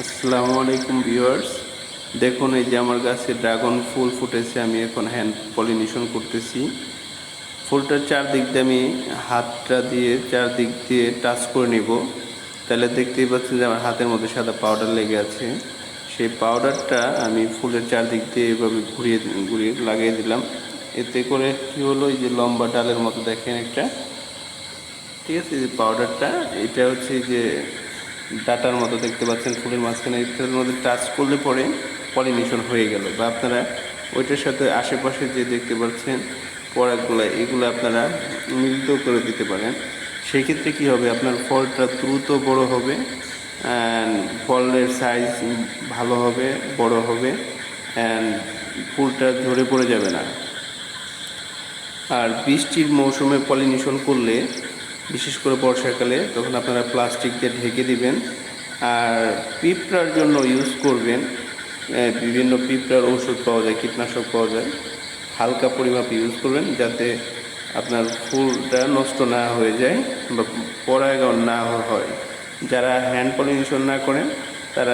আসসালামু আলাইকুম ভিউয়ার্স। দেখুন এই যে আমার গাছে ড্রাগন ফুল ফুটেছে, আমি এখন হ্যান্ড পলিনেশন করতেছি। ফুলটার চারদিক দিয়ে আমি হাতটা দিয়ে চারদিক দিয়ে টাচ করে নিব। তাহলে দেখতেই পাচ্ছেন যে আমার হাতের মধ্যে সাদা পাউডার লেগে আছে। সেই পাউডারটা আমি ফুলের চারদিক দিয়ে এভাবে ঘুরিয়ে ঘুরিয়ে লাগিয়ে দিলাম। এতে করে কি হলো, এই যে লম্বা ডালের মতো দেখেন একটা। ঠিক আছে যে পাউডারটা, এটা হচ্ছে যে ডাটার মতো দেখতে পাচ্ছেন, ফুলের মাঝখানে এটার মধ্যে টাচ করলে পরে পলিনেশন হয়ে গেল। বা আপনারা ওইটার সাথে আশেপাশে যে দেখতে পাচ্ছেন পরাগুলো এগুলো আপনারা মিলিত করে দিতে পারেন। সেই ক্ষেত্রে কী হবে? আপনার ফলটা দ্রুত বড় হবে ফলের সাইজ ভালো হবে, বড় হবে অ্যান্ড ফুলটা ঝরে পড়ে যাবে না। আর বৃষ্টির মৌসুমে পলিনেশন করলে বিশেষ করে বর্ষাকালে তখন আপনারা প্লাস্টিক দিয়ে ঢেকে দিবেন আর পিঁপড়ার জন্য ইউজ করবেন বিভিন্ন পিঁপড়ার ওষুধ পাওয়া যায়, কীটনাশক পাওয়া যায়। হালকা পরিমাপ ইউজ করবেন যাতে আপনার ফুলটা নষ্ট না হয়ে যায় বা পরাগায়ন না হয়। যারা হ্যান্ড পলিনেশন না করেন, তারা